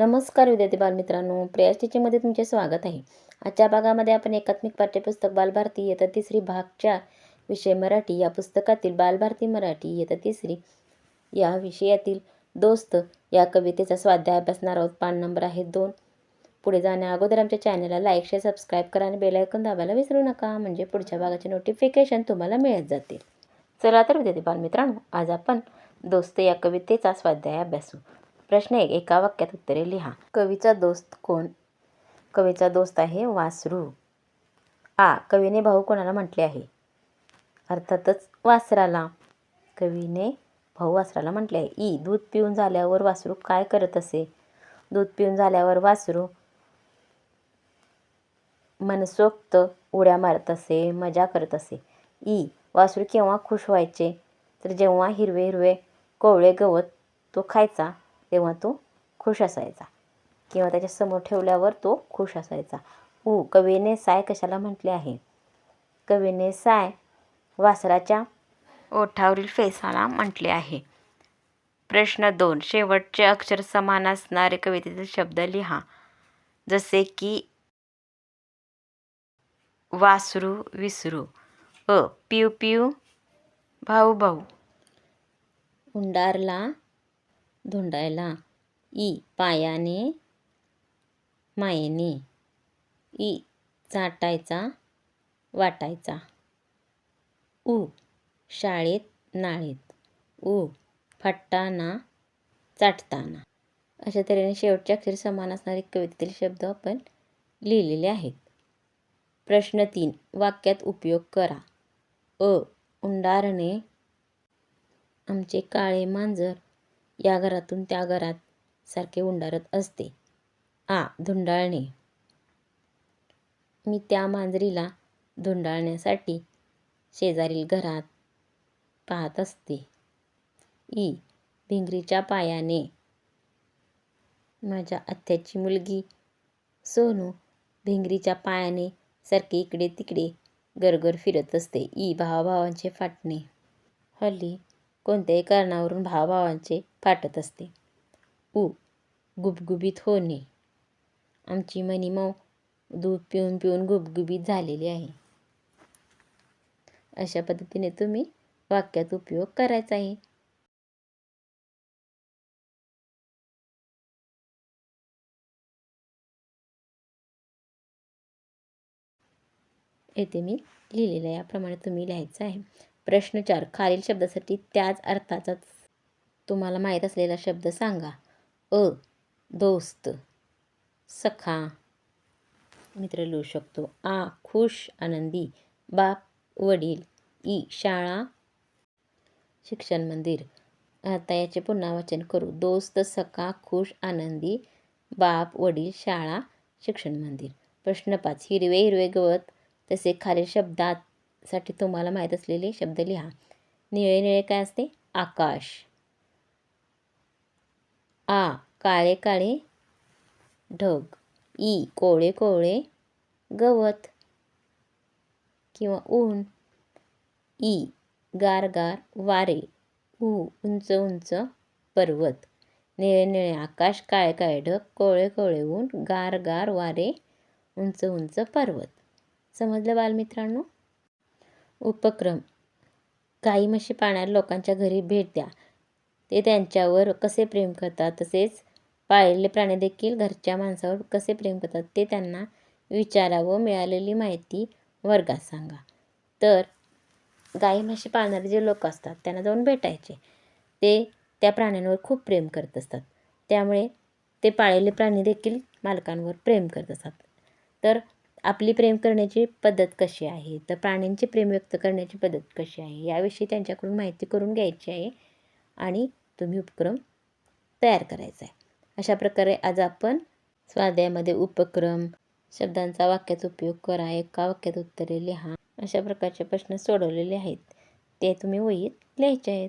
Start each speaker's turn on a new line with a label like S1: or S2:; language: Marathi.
S1: नमस्कार विद्यार्थी बालमित्रांनो प्रिया टीचिंगमध्ये तुमचे स्वागत आहे. आजच्या भागामध्ये आपण एकात्मिक पाठ्यपुस्तक बालभारती येता तिसरी भाग चार विषय मराठी. या पुस्तकातील बालभारती मराठी येता तिसरी. या विषयातील दोस्त या कवितेचा स्वाध्याय अभ्यासणार आहोत. पान नंबर आहे दोन. पुढे जाण्या अगोदर आमच्या चॅनलला लाईक शेअर सबस्क्राईब करा आणि बेलायकन दाबायला विसरू नका. म्हणजे पुढच्या भागाचे नोटिफिकेशन तुम्हाला मिळत जातील. चला तर विद्यार्थी बालमित्रांनो आज आपण दोस्त या कवितेचा स्वाध्याय अभ्यासू. प्रश्न एक एका वाक्यात उत्तरे लिहा. कवीचा दोस्त कोण? कवीचा दोस्त आहे वासरू. आ कवीने भाऊ कोणाला म्हटले आहे? अर्थातच वासराला. कवीने भाऊ वासराला म्हटले आहे. ई दूध पिऊन झाल्यावर वासरू काय करत असे? दूध पिऊन झाल्यावर वासरू मनसोक्त उड्या मारत असे मजा करत असे. ई वासरू केव्हा खुश व्हायचे? तर जेव्हा हिरवे हिरवे कोवळे गवत तो खायचा तेव्हा तो खुश असायचा. किंवा त्याच्यासमोर ठेवल्यावर तो खुश असायचा. ऊ कवीने साय कशाला म्हटले आहे? कवीने साय वासराच्या ओठावरील फेसाला म्हटले आहे. प्रश्न दोन. शेवटचे अक्षर समान असणारे कवितेचे शब्द लिहा. जसे की वासरू विसरू. अ पिऊ पिऊ भाऊ भाऊ. उंडारला धुंडायला. ई. पायाने मायेने. ई. चाटायचा वाटायचा. उ. शाळेत नाळेत. उ. फाटताना चाटताना. अशा तऱ्हेने शेवटच्या अक्षर समान असणारे कवितेतील शब्द आपण लिहिलेले आहेत. प्रश्न तीन. वाक्यात उपयोग करा. अ. उंडारणे. आमचे काळे मांजर. या घरातून त्या घरात सारखे उंडारत असते. आ धुंडाळणे. मी त्या मांजरीला धुंडाळण्यासाठी शेजारील घरात पाहत असते. ई भिंगरीच्या पायाने. माझ्या आत्याची मुलगी सोनू भिंगरीच्या पायाने सारखे इकडे तिकडे गरगर फिरत असते. ई भावाभावांचे फाटणे. हल्ली कोणत्याही कारणावरून भावाभावांचे फाटत असते. उ गुबगुबीत होणे. आमची मनीमाऊ दूध पिऊन पिऊन गुबगुबीत झालेली आहे. अशा पद्धतीने तुम्ही वाक्यात उपयोग करायचा आहे. येथे मी लिहिलेलं आहे याप्रमाणे तुम्ही लिहायचं आहे. प्रश्न चार खालील शब्दासाठी त्याच अर्थाचा तुम्हाला माहीत असलेला शब्द सांगा. अ दोस्त. सखा. मित्र लिहू शकतो. आ खुश आनंदी. बाप वडील. ई शाळा. शिक्षण मंदिर. आता याचे पुन्हा वाचन करू. दोस्त सखा खुश आनंदी. बाप वडील शाळा शिक्षण मंदिर. प्रश्न पाच. हिरवे हिरवे गवत. तसे खालील शब्दासाठी तुम्हाला माहीत असलेले शब्द लिहा. निळे निळे काय असते? आकाश. आ काळे काळे ढग ई कोवळे कोवळे गवत किंवा ऊन ई गार गार वारे ऊ उंच उंच पर्वत निळे निळे आकाश काळे काळे ढग कोवळे कोवळे ऊन गार गार वारे उंच उंच पर्वत. समजलं बालमित्रांनो? उपक्रम. काही म्हशी पाळणाऱ्या लोकांच्या घरी भेट द्या. ते त्यांच्यावर कसे प्रेम करतात तसेच पाळलेले प्राणी देखील घरच्या माणसावर कसे प्रेम करतात ते त्यांना विचारा व मिळालेली माहिती वर्गात सांगा. तर गाई म्हशी पाळणारे जे लोक असतात त्यांना जाऊन भेटायचे. ते त्या प्राण्यांवर खूप प्रेम करत असतात. त्यामुळे ते पाळलेले प्राणी देखील मालकांवर प्रेम करत असतात. तर आपली प्रेम करण्याची पद्धत कशी आहे? तर प्राण्यांची प्रेम व्यक्त करण्याची पद्धत कशी आहे? याविषयी त्यांच्याकडून माहिती करून घ्यायची आहे. आणि तुम्ही उपक्रम तयार करायचा आहे. अशा प्रकारे आज आपण स्वाध्यायामध्ये उपक्रम शब्दांचा वाक्यात उपयोग करा एका वाक्यात उत्तरे लिहा अशा प्रकारचे प्रश्न सोडवलेले आहेत. ते तुम्ही वहीत लिहायचे आहेत.